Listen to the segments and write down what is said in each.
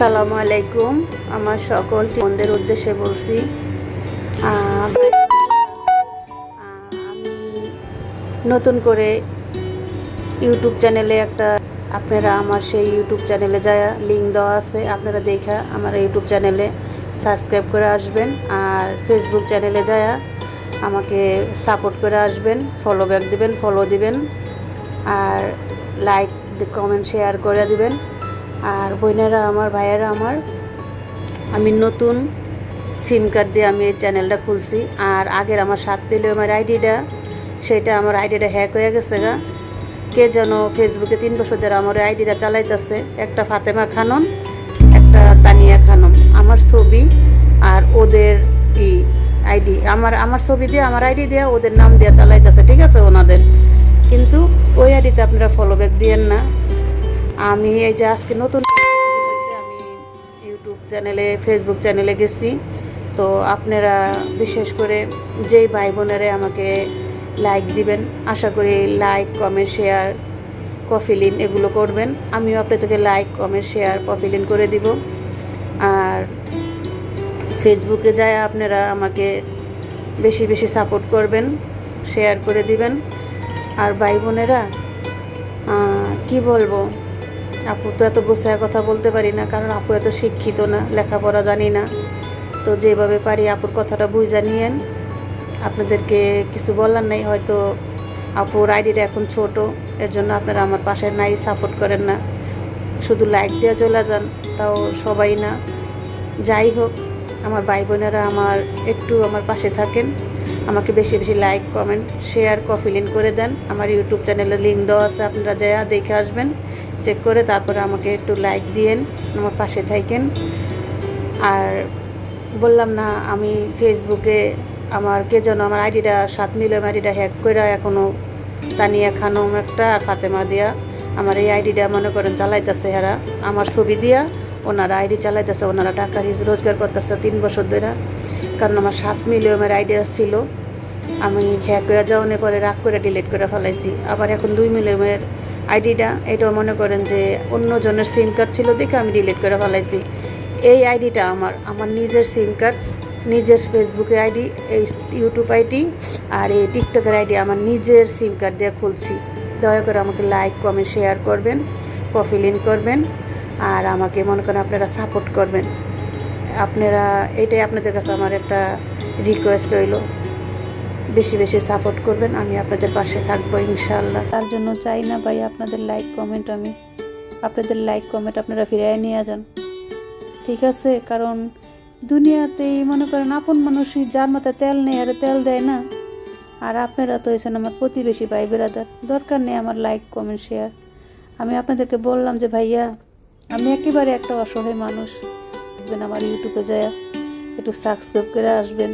আসসালামু আলাইকুম। আমার সকল বোনদের উদ্দেশ্যে বলছি আমি নতুন করে ইউটিউব চ্যানেলে একটা, আপনারা আমার সেই ইউটিউব চ্যানেলে যা লিঙ্ক দেওয়া আছে, আপনারা দেখা আমার ইউটিউব চ্যানেলে সাবস্ক্রাইব করে আসবেন। আর ফেসবুক চ্যানেলে যায় আমাকে সাপোর্ট করে আসবেন ফলো ব্যাক দিবেন ফলো দিবেন। আর লাইক কমেন্ট শেয়ার করে দিবেন। আর বোনেরা, আমার ভাইয়েরা, আমার, আমি নতুন সিম কার্ড দিয়ে আমি এই চ্যানেলটা খুলছি। আর আগের আমার সাত পেলে আমার আইডিটা সেটা আমার আইডিটা হ্যাক হয়ে গেছে গা। কে যেন ফেসবুকে তিন বছর ধরে আমার আইডিটা চালাইতেছে। একটা ফাতেমা খানম, একটা তানিয়া খানম। আমার ছবি আর ওদের ই আইডি আমার আমার ছবি দিয়ে, আমার আইডি দিয়ে ওদের নাম দিয়ে চালাইতেছে, ঠিক আছে ওনাদের। কিন্তু ওই আইডিতে আপনারা ফলোব্যাক দিয়েন না। আমি এই যে আজকে নতুন আমি ইউটিউব চ্যানেলে ফেসবুক চ্যানেলে গেছি। তো আপনারা বিশেষ করে যেই ভাই বোনেরা আমাকে লাইক দিবেন, আশা করি লাইক কমেন্ট শেয়ার কফিলিন এগুলো করবেন। আমিও আপনাদেরকে লাইক কমেন্ট শেয়ার কফিলিন করে দিব। আর ফেসবুকে যায় আপনারা আমাকে বেশি বেশি সাপোর্ট করবেন শেয়ার করে দিবেন। আর ভাই বোনেরা কি বলব? আপু তো এত গোছায় কথা বলতে পারি না, কারণ আপু এত শিক্ষিত না, লেখাপড়া জানি না। তো যেভাবে পারি আপুর কথাটা বুঝা নিয়েন। আপনাদেরকে কিছু বলার নাই, হয়তো আপুর আইডিটা এখন ছোট এর জন্য আপনারা আমার পাশে নাই, সাপোর্ট করেন না। শুধু লাইক দিয়ে চলে যান, তাও সবাই না। যাই হোক, আমার ভাই বোনেরা আমার, একটু আমার পাশে থাকেন। আমাকে বেশি বেশি লাইক, কমেন্ট শেয়ার কফিলিন করে দেন। আমার ইউটিউব চ্যানেলে লিঙ্ক দেওয়া আছে, আপনারা যা দেখে আসবেন। চেক করে তারপরে আমাকে একটু লাইক দিয়েন, আমার পাশে থাকেন। আর বললাম না, আমি ফেসবুকে আমার কে যেন আমার আইডিটা সাত মিলিয়ন আইডিটা হ্যাক করে এখনও তানিয়া খানম একটা আর ফাতেমা দিয়া আমার এই আইডিটা মনে করেন চালাইতেছে এরা আমার ছবি দিয়া ওনারা আইডি চালাইতেছে, ওনারা টাকা রিজ- রোজগার করতেছে তিন বছর ধরে কারণ আমার সাত মিলিয়নের আইডিয়া ছিল। আমি হ্যাক হয়ে যাওয়ার পরে রাগ করে ডিলিট করে ফেলাইছি। আবার এখন দুই মিলিয়নের আইডিটা, এটাও মনে করেন যে অন্য জনের সিম কার্ড ছিল দেখে আমি ডিলিট করে ফেলাইছি। এই আইডিটা আমার আমার নিজের সিম কার্ড, নিজের ফেসবুকে আইডি, এই ইউটিউব আইডি আর এই টিকটকের আইডি আমার নিজের সিম কার্ড দিয়ে খুলছি। দয়া করে আমাকে লাইক কমেন্ট শেয়ার করবেন কফি লিন করবেন আর আমাকে মনে করেন আপনারা সাপোর্ট করবেন। আপনারা, এটাই আপনাদের কাছে আমার একটা রিকোয়েস্ট রইল। বেশি বেশি সাপোর্ট করবেন, আমি আপনাদের পাশে থাকব ইনশাল্লাহ তার জন্য চাই না ভাই আপনাদের লাইক কমেন্ট আমি। আপনাদের লাইক কমেন্ট আপনারা ফিরিয়ে নিয়ে যান। ঠিক আছে, কারণ দুনিয়াতেই মনে করেন আপন মানুষই যার মাথায় তেল নেই, আর তেল দেয় না। আর আপনারা তো হয়েছেন আমার প্রতিবেশী ভাই বেরাদার। দরকার নেই আমার লাইক কমেন্ট শেয়ার আমি আপনাদেরকে বললাম যে, ভাইয়া, আমি একেবারে একটা অসহায় মানুষ। আমার ইউটিউবে যায় একটু সাবস্ক্রাইব করে আসবেন।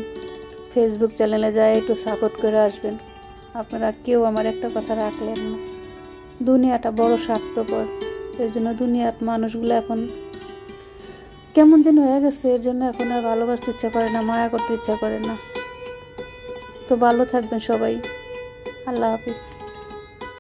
ফেসবুক চ্যানেলে যায়, একটু সাপোর্ট করে আসবেন। আপনারা কেউ আমার একটা কথা রাখলেন না। দুনিয়াটা বড় স্বার্থপর। এর জন্য দুনিয়ার মানুষগুলো এখন কেমন যেন হয়ে গেছে। এর জন্য এখন আর ভালোবাসতে ইচ্ছা করে না, মায়া করতে ইচ্ছা করে না। তো ভালো থাকবেন সবাই। আল্লাহ হাফিজ।